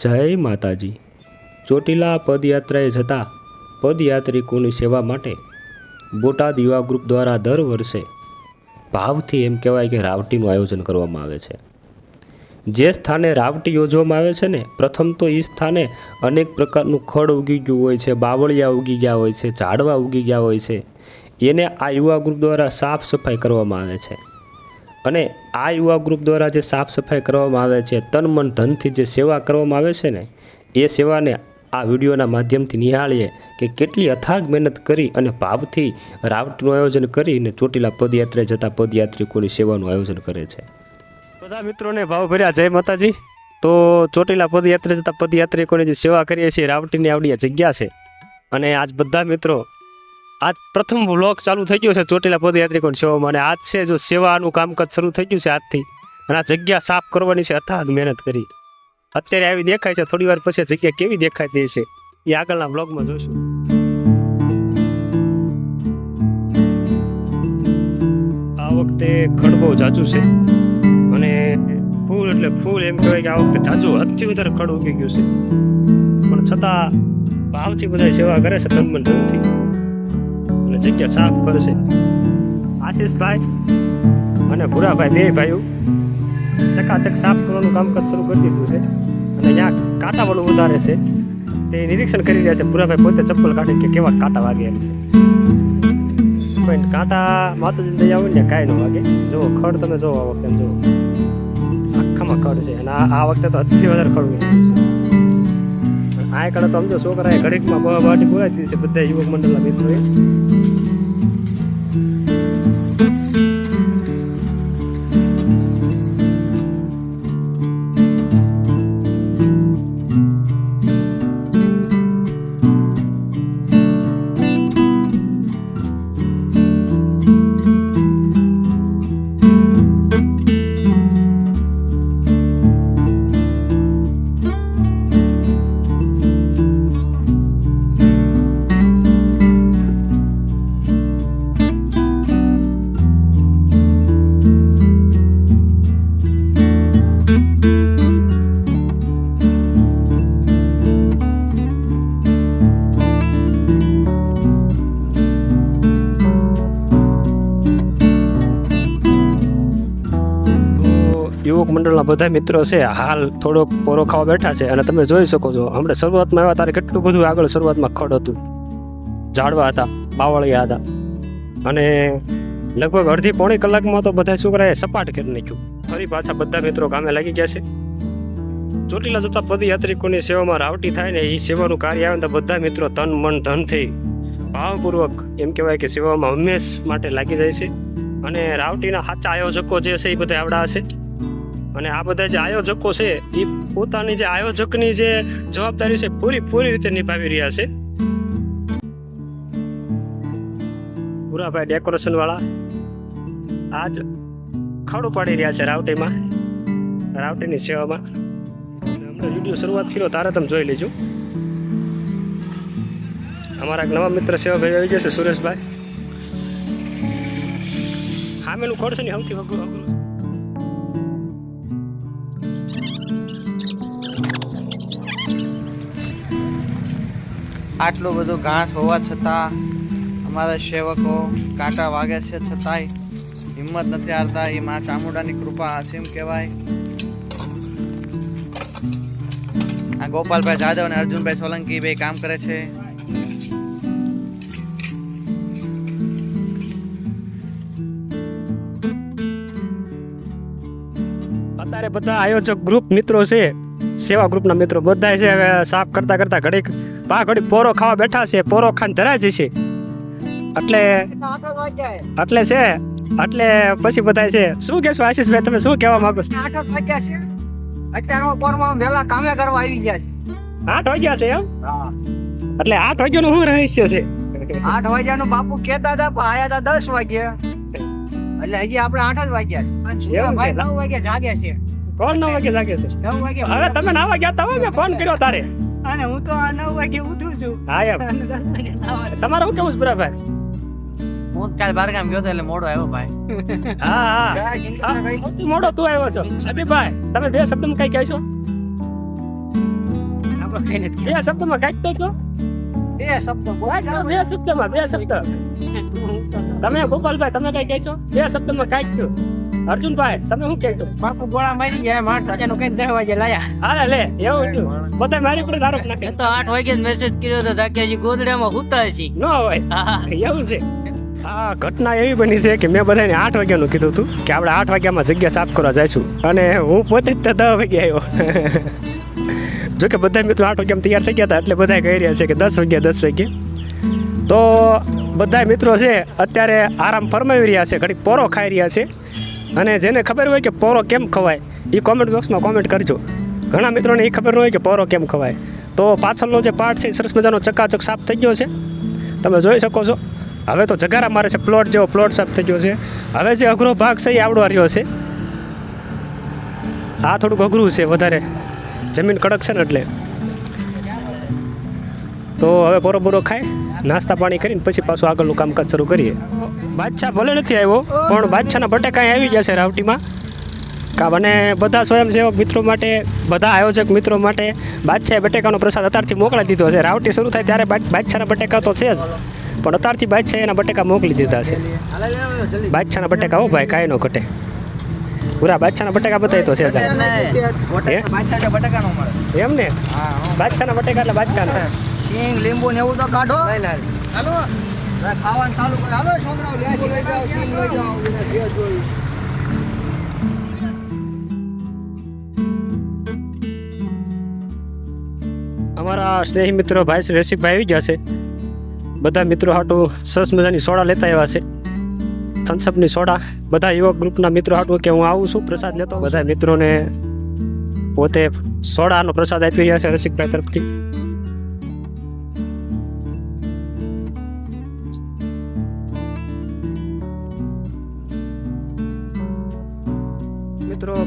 જય માતાજી. ચોટીલા પદયાત્રાએ જતા પદયાત્રિકોની સેવા માટે બોટાદ યુવા ગ્રુપ દ્વારા દર વર્ષે ભાવથી એમ કહેવાય કે રાવટીનું આયોજન કરવામાં આવે છે. જે સ્થાને રાવટી યોજવામાં આવે છે ને, પ્રથમ તો એ સ્થાને અનેક પ્રકારનું ખડ ઉગી ગયું હોય છે, બાવળિયા ઉગી ગયા હોય છે, ઝાડવા ઉગી ગયા હોય છે. એને આ યુવા ગ્રુપ દ્વારા સાફ સફાઈ કરવામાં આવે છે. અને આ યુવા ગ્રુપ દ્વારા જે સાફ સફાઈ કરવામાં આવે છે, તન મન ધનથી જે સેવા કરવામાં આવે છે ને, એ સેવાને આ વિડીયોના માધ્યમથી નિહાળીએ કે કેટલી અથાગ મહેનત કરી અને ભાવથી રાવટનું આયોજન કરીને ચોટીલા પદયાત્રે જતા પદયાત્રિકોની સેવાનું આયોજન કરે છે. બધા મિત્રોને ભાવ ભર્યા. જય માતાજી. તો ચોટીલા પદયાત્રે જતા પદયાત્રિકોની જે સેવા કરીએ છીએ રાવટીની આવડી જગ્યા છે. અને આજ બધા મિત્રો આજ પ્રથમ બ્લોક ચાલુ થઈ ગયો છે ચોટીલા પદયાત્રિકોની સેવામાં અને આજ છે જો સેવાનું કામકાજ શરૂ થઈ ગયું છે આજથી. અને આ જગ્યા સાફ કરવાની છે અથાગ મહેનત કરી. અત્યારે આવી દેખાય છે, થોડી વાર પછી જગ્યા કેવી દેખાતી છે, એ આગળના બ્લોગમાં જોઈશું. આ વખતે ખડ બહુ જાજુ છે. અને ફૂલ એટલે ફૂલ એમ કહેવાય કે આ વખતે જાજુ હદથી વધારે ખડ ઉગી ગયું છે. પણ છતાં ભાવથી બધા સેવા કરે છે તનમન ધનથી અને જગ્યા સાફ કરશે. આશીષભાઈ અને ભૂરાભાઈ બે ભાઈઓ ચકાચક સાફ કરવાનું કામકાજ શરૂ કરી દીધું છે. અને ત્યાં કાંટાવાળું વધારે છે. તે નિરીક્ષણ કરી રહ્યા છે. ભૂરાભાઈ પોતે ચપ્પલ કાઢે કે કેવા કાંટા વાગે એમ છે. પણ કાંટા માતાજી દઈ આવે ને કાંઈ ન વાગે. જુઓ, ખડ તમે જોવો આ વખતે જુઓ. આખામાં ખડ છે. અને આ વખતે તો હદથી વધારે ખડ આ કડે તો સમજો, છોકરાએ ઘડીકમાં બાટી બોલાવી દીધી છે. બધા યુવક મંડળના મિત્રોએ. યુવક મંડળના બધા મિત્રો છે, હાલ થોડોક પોરો ખાવા બેઠા છે અને તમે જોઈ શકો છો, હમણાં શરૂઆતમાં આવ્યા તારે કેટલું બધું આગળ શરૂઆતમાં ખડ હતું. ઝાડવા હતા, બાવળિયા હતા. અને લગભગ અડધી પોણી કલાકમાં તો બધા છોકરાએ સપાટ કરી નાખ્યું. ફરી પાછા બધા મિત્રો કામે લાગી ગયા છે. ચોટીલા જતા પદયાત્રિકોની સેવામાં રાવટી થાય ને એ સેવાનું કાર્ય આવે તો બધા મિત્રો તન મન ધનથી ભાવપૂર્વક એમ કહેવાય કે સેવામાં હંમેશ માટે લાગી જાય છે. અને રાવટીના સાચા આયોજકો જે છે એ બધા આવડા હશે. અને આ બધા જે આયોજકો છે એ પોતાની જે આયોજકની જે જવાબદારી છે, પૂરી પૂરી રીતે નિભાવી રહ્યા છે. પુરાભાઈ ડેકોરેશન વાળા આજ ખડું પાડી રહ્યા છે રાવટીમાં. રાવટીની સેવામાં. હમણાં વીડિયો શરૂઆત કર્યો, તારે તમે જોઈ લેજો. અમારા એક નવા મિત્ર સેવાભાઈ આવી જશે, સુરેશભાઈ. હામેલું ખડ છે ને સૌથી અઘરું અઘરું આટલું બધું ઘાસ હોવા છતાં અમારા સેવકો કાંટા વાગે છે છતાંય હિંમત નથી હારતા. એ માં ચામુંડાની કૃપા અસીમ કહેવાય. આ ગોપાલભાઈ જાદવ અને અર્જુનભાઈ સોલંકી બે કામ કરે છે. અત્યારે બધા આયોજક ગ્રુપ મિત્રો છે. સેવા ગ્રુપના મિત્રો બધા છે. હવે સાફ કરતા કરતા ઘડીક પા ઘડી પોરો ખાવા બેઠા છે પોરો ખાન ધરાય જશે એટલે એટલે છે એટલે પછી બધાય છે શું કહેશો આશીષભાઈ તમે શું કહેવા માંગો છો? આઠ વાગ્યા છે. અત્યારમાં પોરમાં વહેલા કામે કરવા આવી ગયા છે. આઠ વાગ્યા છે એમ? એટલે આઠ વાગ્યાનું શું રહસ્ય છે? આઠ વાગ્યાનું બાપુ કહેતા હતા પણ આયા હતા દસ વાગ્યા એટલે હજી આપણે આઠ જ વાગ્યા છે. ભાઈ નવ વાગ્યા જાગ્યા છે. કોણ નવ વાગે જાગે છે? નવ વાગે હવે તમે નાવા ગયા તા મેં ફોન કર્યો તારે. અને હું તો આ નવ વાગે ઉઠું છું. હા એમ. તમારે શું કેવું છે બરાબર હું કાલ બારગામ ગયો તો એટલે મોડો આવ્યો ભાઈ. હા હા. મોડો તું આવ્યો છો. અભિભાઈ તમે બે શબ્દમાં કઈ કહેશો? આપણે કઈ નથી. બે શબ્દમાં કાંઈક તો કહો. બે શબ્દ બે શબ્દમાં બે શબ્દ. તમે ગોપાલભાઈ તમે કઈ કહેશો? બે શબ્દમાં કાંઈક કહો. અર્જુનભાઈ તમે શું કહેશો? બાપુ ગોળા મારી ગયા એમ આઠ વાગ્યાનું કઈ દસ વાગે લાયા. હાલે લે એવું છું બધા મારી પર આરોપ નાખે. તો આઠ વાગે મેસેજ કર્યો તો ધાક્યાજી ગોદડામાં હુતા છે. ન હોય. એવું છે. આ ઘટના એવી બની છે કે મેં બધાને આઠ વાગ્યાનું કીધું હતું કે આપણે આઠ વાગ્યામાં જગ્યા સાફ કરવા જઈશું. અને હું પોતે જ દસ વાગે આવ્યો. જો કે બધા મિત્રો આઠ વાગ્યામાં તૈયાર થઈ ગયા હતા એટલે બધા કહી રહ્યા છે કે દસ વાગ્યા દસ વાગે. તો બધા મિત્રો છે અત્યારે આરામ ફરમાવી રહ્યા છે ઘડીક પોરો ખાઈ રહ્યા છે. અને જેને ખબર હોય કે પોરો કેમ ખવાય એ કોમેન્ટ બોક્સમાં કોમેન્ટ કરજો. ઘણા મિત્રોને એ ખબર ન હોય કે પોરો કેમ ખવાય. તો પાછળનો જે પાર્ટ છે એ સરસ મજાનો ચકાચક સાફ થઈ ગયો છે. તમે જોઈ શકો છો. હવે તો જગારા મારે છે પ્લોટ જેવો પ્લોટ સાફ થઈ ગયો છે. હવે જે અઘરો ભાગ છે એ આવડો રહ્યો છે. આ થોડુંક અઘરું છે વધારે. જમીન કડક છે ને એટલે. તો હવે પોરો બોરો ખાય. નાસ્તા પાણી કરીને પછી પાછું આગળનું કામકાજ શરૂ કરીએ. બાદશાહ ભલે નથી આવ્યો પણ બાદશાહના બટેકા આવી ગયા છે રાવટીમાં. કા અને બધા સ્વયંસેવક મિત્રો માટે બધા આયોજક મિત્રો માટે બાદશાહે બટેકાનો પ્રસાદ અત્યારથી મોકલાવી દીધો છે. રાવટી શરૂ થાય ત્યારે બાદ- બાદશાહના બટેકા તો છે જ પણ અત્યારથી બાદશાહે એના બટેકા મોકલી દીધા છે. બાદશાહના બટેકા હો ભાઈ કાંઈ નો ઘટે. પૂરા બાદશાહના બટેકા બતાવી તો છે એમ ને? હા. બાદશાહના બટેકા એટલે બાદશાહના. સિંગ લીંબુ ને એવું તો કાઢો હાલો ખાવાનું ચાલુ કરો હાલો છોકરાઓ લીંબુ લઈ જાઓ સિંગ લઈ જાઓ એને જે જોયું અમારા સ્નેહી મિત્રો ભાઈ શ્રી રસિકભાઈ આવી ગયા છે બધા મિત્રો હાટું સરસ મજાની સોડા લેતા આવ્યા છે થમ્સઅપની સોડા બધા યુવક ગ્રુપના મિત્રો હાટું કે હું આવું છું પ્રસાદ લેતો બધા મિત્રોને પોતે સોડાનો પ્રસાદ આપી રહ્યા છે રસિકભાઈ તરફથી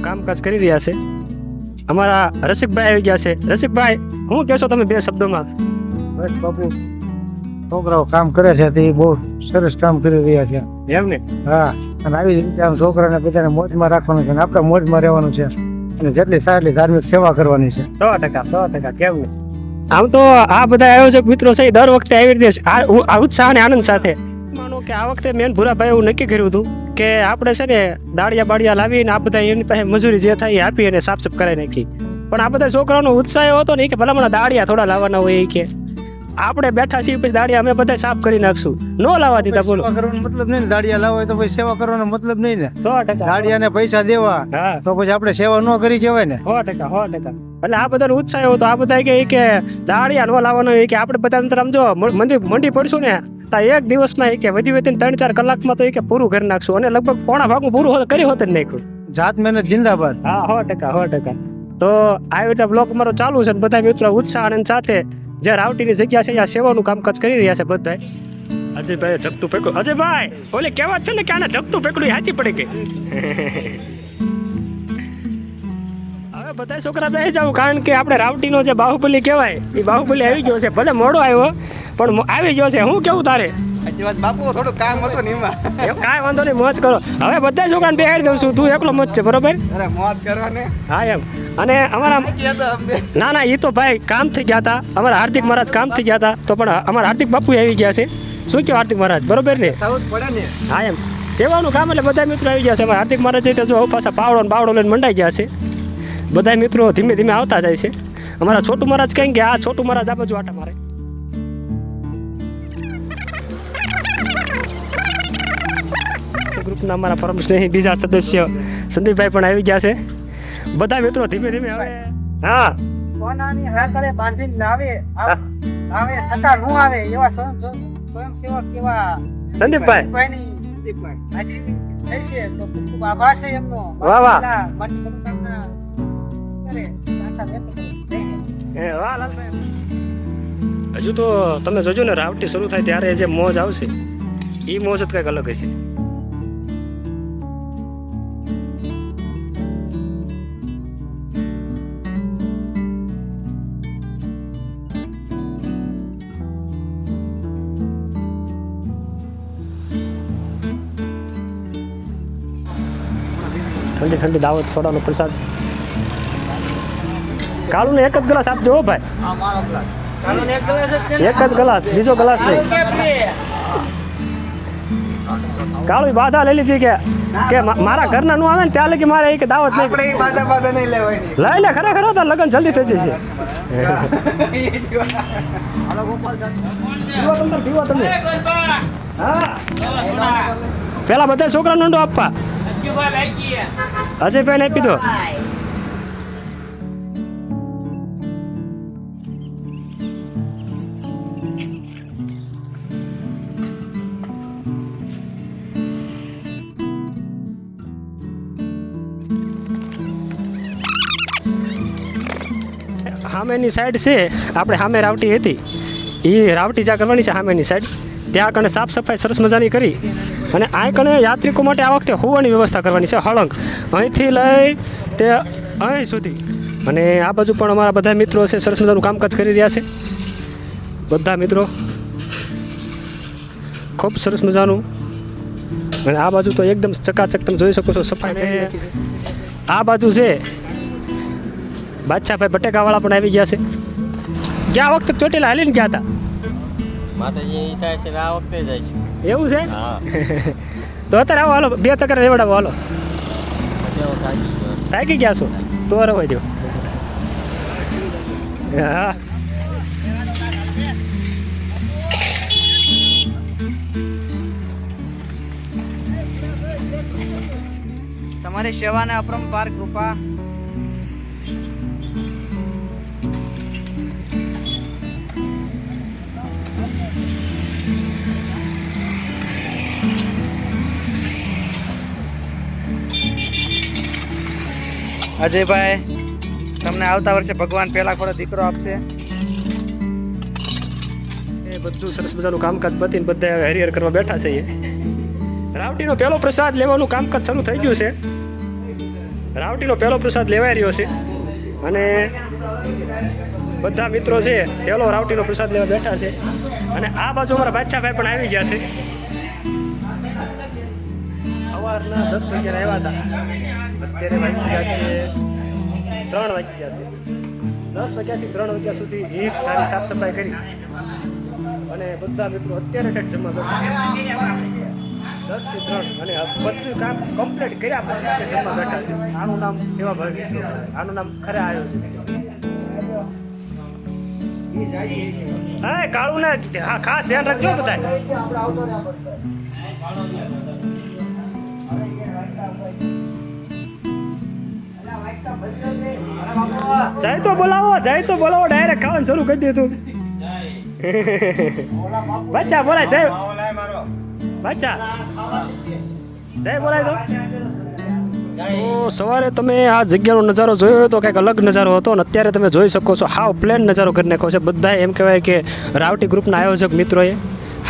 કામકાજ કરી રહ્યા છે. અમારા રસિકભાઈ આવી ગયા છે. રસિકભાઈ શું કહેશો તમે બે શબ્દોમાં? બસ બાપુ છોકરાઓ કામ કરે છે તે બહુ સરસ કામ કરી રહ્યા છે. એમ ને? હા અને આવી જ રીતે આમ છોકરાને બધાને મોજમાં રાખવાનું છે અને આપણે મોજમાં રહેવાનું છે. અને જેટલી સારી એટલી ધાર્મિક સેવા કરવાની છે. સો ટકા સો ટકા ને? આમ તો આ બધા આયોજક મિત્રો છે દર વખતે આવી રીતે આ ઉત્સાહ અને આનંદ સાથે કે આ વખતે મેન ભૂરાભાઈ એવું નક્કી કર્યું હતું કે આપણે છે ને દાળિયા બાળિયા લાવીને આ બધા એની પાસે મજૂરી જે થાય એ આપી અને સાફ સાફ કરાવી નાખી. પણ આ બધા છોકરાઓનો ઉત્સાહ એવો હતો ને કે ભલા મને દાળિયા થોડા લાવવાના હોય એ કે. આપણે બેઠા છીએ પછી દાળિયા અમે બધા સાફ કરી નાખશું. ન લાવવા દીધા બોલો. કરવાનો મતલબ નહીં દાળિયા દાડિયા લાવો તો પછી સેવા કરવાનો મતલબ નહીં ને. સો ટકા. દાડિયાને પૈસા દેવા તો પછી આપણે સેવા ન કરી કહેવાય ને. સો ટકા સો ટકા. એટલે આ બધાનો ઉત્સાહ એવો તો આ બધા કે કે દાળિયા નો લાવવાનો એ કે આપણે બધા અંતર આમ જો મ- મંદી મંડી પડશું ને તો એક દિવસમાં એ કે વધી વધીને ત્રણ ચાર કલાકમાં તો એ કે પૂરું કરી નાખશું અને લગભગ પોણા ભાગનું પૂરું હોત- કરી હોત જ નાખ્યું. જાત મહેનત જિંદાબાદ. હા સો ટકા સો ટકા. તો આવી રીતે બ્લોક અમારો ચાલુ છે અને બધા મિત્રો ઉત્સાહ આનંદ સાથે જે રાવટીની જગ્યા છે ત્યાં સેવાનું કામકાજ કરી રહ્યા છે બધા અજયભાઈ જગતું પકડ્યું અજયભાઈ ઓલે કહેવાત છે ને કે આને જગતું પકડ્યું સાચી પડી ગઈ. બધા છોકરા બેસી જાવ કારણ કે આપણે રાવટીનો જે બાહુબલી કહેવાય એ બાહુબલી આવી ગયો છે. ભલે મોડો આવ્યો પણ આવી ગયો છે. હું કેવું તારે? બાપુ થોડું કામ હતું ને એમાં. કાંઈ વાંધો નહીં મોજ કરો. હવે બધા છોકરાને બેહાડી દઉં છું. તું એકલો મત છે બરોબર? ને. હા એમ. અને અમારા ના ના એ તો ભાઈ કામ થઈ ગયા હતા. અમારા હાર્દિક મહારાજ કામ થઈ ગયા હતા. તો પણ અમારા હાર્દિક બાપુ આવી ગયા છે. શું કહો હાર્દિક મહારાજ? બરોબર ને? હા એમ. સેવાનું કામ એટલે બધા મિત્રો આવી ગયા છે. અમારા હાર્દિક મહારાજ તો જો પાછા પાવડો ને બાવડો લઈને મંડાઈ ગયા છે. બધા મિત્રો ધીમે ધીમે આવતા જાય છે. અમારા છોટું મહારાજ કહે કે આ છોટું મહારાજ આ બાજુ આટા મારે. ગ્રુપના અમારા પરમ સ્નેહી બીજા સદસ્ય સંદીપભાઈ પણ આવી ગયા છે. બધા મિત્રો ધીમે ધીમે આવે હા. સોનાની હાકડે બાંધીને લાવે આવે છતાં નું આવે એવા સ્વયં સ્વયંસેવક કેવા સંદીપભાઈ. હાજરી થઈ છે. તો ખૂબ આભાર છે એમનો. વાહ, વાહ. હજુ તો તમે જોજો ને, રાવટી શરૂ થાય ત્યારે જે મોજ આવશે એ મોજ જ કંઈક અલગ હશે. ઠંડી ઠંડી દાવત સોડાનો પ્રસાદ. કાળુને એક જ ગ્લાસ આપજો હો ભાઈ. એક જ ગ્લાસ બીજો ગ્લાસ નહીં. કાળું બાધા લઈ લીધી કે કે મારા ઘરના નું આવે ને ત્યાં લગી મારે એક દાવત નહીં. લઈ લે ખરેખર હો, લગ્ન જલ્દી થઈ જશે. પેલા બધા છોકરા નોંધો આપવા. અજયભાઈ આપી દો. સામેની સાઈડ છે આપણે સામે રાવટી હતી. એ રાવટી જ્યાં કરવાની છે સામેની સાઈડ ત્યાં કણે સાફ સફાઈ સરસ મજાની કરી અને આ કણે યાત્રિકો માટે આ વખતે હોવાની વ્યવસ્થા કરવાની છે હળંગ. અહીંથી લઈ તે અહીં સુધી. અને આ બાજુ પણ અમારા બધા મિત્રો છે સરસ મજાનું કામકાજ કરી રહ્યા છે. બધા મિત્રો ખૂબ સરસ મજાનું. અને આ બાજુ તો એકદમ ચકાચક તમે જોઈ શકો છો સફાઈ આ બાજુ છે બાદશાહભાઈ બટેકાવાળા પણ આવી ગયા છે. ગયા વખતે ચોટીલા હાલીને ગયા હતા. માતાજી ઈચ્છા છે આ વખતે જાય છે એવું છે? તો અત્યારે આવો હાલો બે તકર રેવડાવો હાલો. થાકી ગયા. છો? તો રવા દો હા. તમારી સેવાને અપરંપાર કૃપા. અજયભાઈ, તમને આવતા વર્ષે ભગવાન પહેલા ખોડો દીકરો આપશે. એ બધું સરસ મજાનું કામકાજ પતીને બધા હરિહર કરવા બેઠા છે એ. રાવટીનો પહેલો પ્રસાદ લેવાનું કામકાજ શરૂ થઈ ગયું છે. રાવટીનો પહેલો પ્રસાદ લેવાઈ રહ્યો છે. અને બધા મિત્રો છે, પહેલો રાવટીનો પ્રસાદ લેવા બેઠા છે. અને આ બાજુ અમારા બાદશાહભાઈ પણ આવી ગયા છે. સવારના દસ વાગ્યા આવ્યા હતા. અત્યારે વાગી ગયા છે ત્રણ વાગી ગયા છે. દસ વાગ્યાથી ત્રણ વાગ્યા સુધી એક સારી સાફ સફાઈ કરી. અને બધા મિત્રો અત્યારે ટેક જમવા બેઠા દસથી ત્રણ. અને બધું કામ કમ્પ્લીટ કર્યા પછી તે જમવા બેઠા છે. આનું નામ સેવાભાવી મિત્રો. આનું નામ ખરે આવ્યો છે હા, કાળું ના ખાસ ધ્યાન રાખજો બધા જય તો બોલાવો જાય તો બોલાવો ડાયરેક્ટ ખાવાનું શરૂ કરી દીધું. બચ્ચા બોલાય જય. બચ્ચા. જય બોલાય તો. તો સવારે તમે આ જગ્યાનો નજારો જોયો હોય તો કંઈક અલગ નજારો હતો અને અત્યારે તમે જોઈ શકો છો હાવ પ્લેન નજારો કરી નાખ્યો છે. બધા એમ કહેવાય કે રાવટી ગ્રુપના આયોજક મિત્રોએ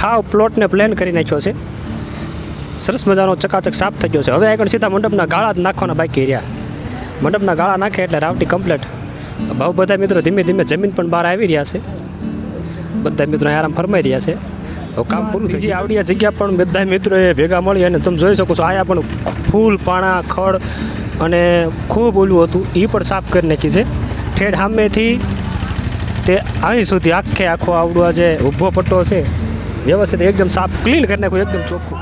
હાવ પ્લોટને પ્લેન કરી નાખ્યો છે. સરસ મજાનો ચકાચક સાફ થઈ ગયો છે. હવે આગળ સીધા મંડપના ગાળા જ નાખવાના બાકી રહ્યા. મંડપના ગાળા નાખે એટલે રાવટી કમ્પ્લેટ બહુ બધા મિત્રો ધીમે ધીમે જમીન પણ બહાર આવી રહ્યા છે. બધા મિત્રો આરામ ફરમાઈ રહ્યા છે. કામ પૂરું થઈ આવડ્યા જગ્યા પણ બધા મિત્રોએ ભેગા મળી અને તમે જોઈ શકો છો, આયા પણ ફૂલ પાણા, ખડ અને ખૂબ ઓલું હતું. એ પણ સાફ કરી નાખી છે. ઠેઠ સામેથી તે અહીં સુધી આખે આખો આવડો જે ઊભો પટ્ટો છે, વ્યવસ્થિત એકદમ સાફ, ક્લીન કરી નાખ્યું, એકદમ ચોખ્ખું.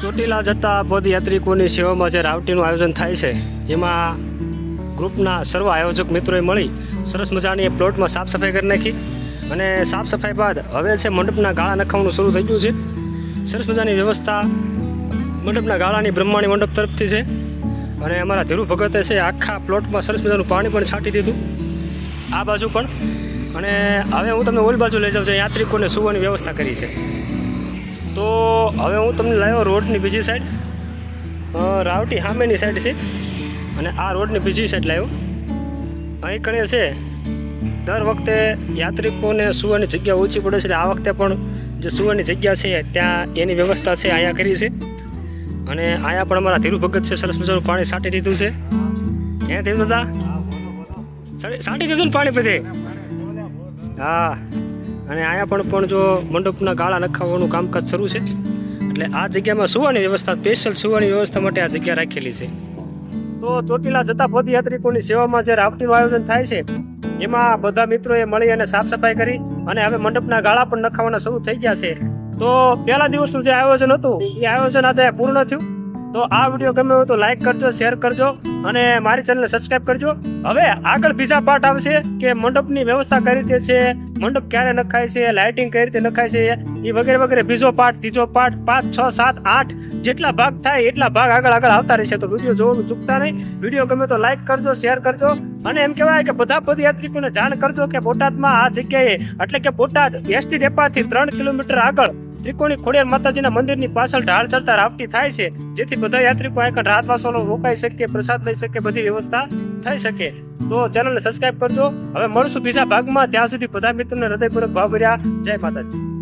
ચોટીલા જતા પદયાત્રિકોની સેવામાં જે રાવટીનું આયોજન થાય છે, એમાં ગ્રુપના સર્વ આયોજક મિત્રોએ મળી સરસ મજાની એ પ્લોટમાં સાફ સફાઈ કરી નાખી. અને સાફ સફાઈ બાદ હવે છે મંડપના ગાળા નખાવાનું શરૂ થઈ ગયું છે. સરસ મજાની વ્યવસ્થા મંડપના ગાળાની બ્રહ્માણી મંડપ તરફથી છે. અને અમારા ધીરુ ભગતે છે આખા પ્લોટમાં સરસ મજાનું પાણી પણ છાંટી દીધું. આ બાજુ પણ. અને હવે હું તમને ઓલ બાજુ લઈ જાઉં છું. યાત્રિકોને સુવાની વ્યવસ્થા કરી છે. તો હવે હું તમને લાવ્યો રોડની બીજી સાઈડ રાવટી સામેની સાઈડ છે. અને આ રોડની બીજી સાઈડ લાવ્યો. અહીં કણે છે. દર વખતે યાત્રિકોને સુવાની જગ્યા ઓછી પડે છે આ વખતે પણ જે સુવાની જગ્યા છે, ત્યાં એની વ્યવસ્થા છે અહીંયા કરી છે. અને અહીંયા પણ અમારા ધીરુ ભગત છે, સરસ મજાનું પાણી સાટી દીધું છે. ક્યાં ધીરુ દાદા? સાટી દીધું ને પાણી બધે? હા. અને અહીંયા પણ પણ જો મંડપના ગાળા નખાવવાનું કામકાજ શરૂ છે. એટલે આ જગ્યામાં સુવાની વ્યવસ્થા સ્પેશિયલ સુવાની વ્યવસ્થા માટે આ જગ્યા રાખેલી છે. તો ચોટીલા જતા પદયાત્રિકોની સેવામાં જે રાફટીનું આયોજન થાય છે, એમાં બધા મિત્રોએ મળી અને સાફ સફાઈ કરી અને હવે મંડપના ગાળા પણ નખાવાના શરૂ થઈ ગયા છે. તો પહેલા દિવસનું જે આયોજન હતું, એ આયોજન આજે પૂર્ણ થયું. તો આ વીડિયો ગમે હોય તો લાઈક કરજો શેર કરજો અને મારી ચેનલને સબસ્ક્રાઇબ કરજો. હવે આગળ બીજા પાર્ટ આવશે કે મંડપની વ્યવસ્થા કઈ રીતે છે, મંડપ ક્યારે નખાય છે લાઇટિંગ કઈ રીતે નખાય છે એ વગેરે વગેરે. બીજો પાર્ટ ત્રીજો પાર્ટ પાંચ, છ, સાત, આઠ, જેટલા ભાગ થાય એટલા ભાગ આગળ આગળ આવતા રહેશે. તો વીડિયો જોવાનું ચૂકતા નહીં. વીડિયો ગમે તો લાઈક કરજો શેર કરજો અને એમ કહેવાય કે બધા પદયાત્રિકોને જાણ કરજો કે બોટાદમાં આ જગ્યાએ, એટલે કે બોટાદ એસટી ડેપાથી ત્રણ કિલોમીટર આગળ ત્રિકોણી ખોડિયાર માતાજીના મંદિરની પાછળ ઢાળ ચડતા રાફટી થાય છે, જેથી બધા યાત્રિકો આગળ રાતવાસોનો રોકાઈ શકે પ્રસાદ લઈ શકે બધી વ્યવસ્થા થઈ શકે. તો ચેનલને સબસ્ક્રાઇબ કરજો. હવે મળશું બીજા ભાગમાં. ત્યાં સુધી બધા મિત્રોને હૃદયપૂર્વક ભાવ ભર્યા. જય માતાજી.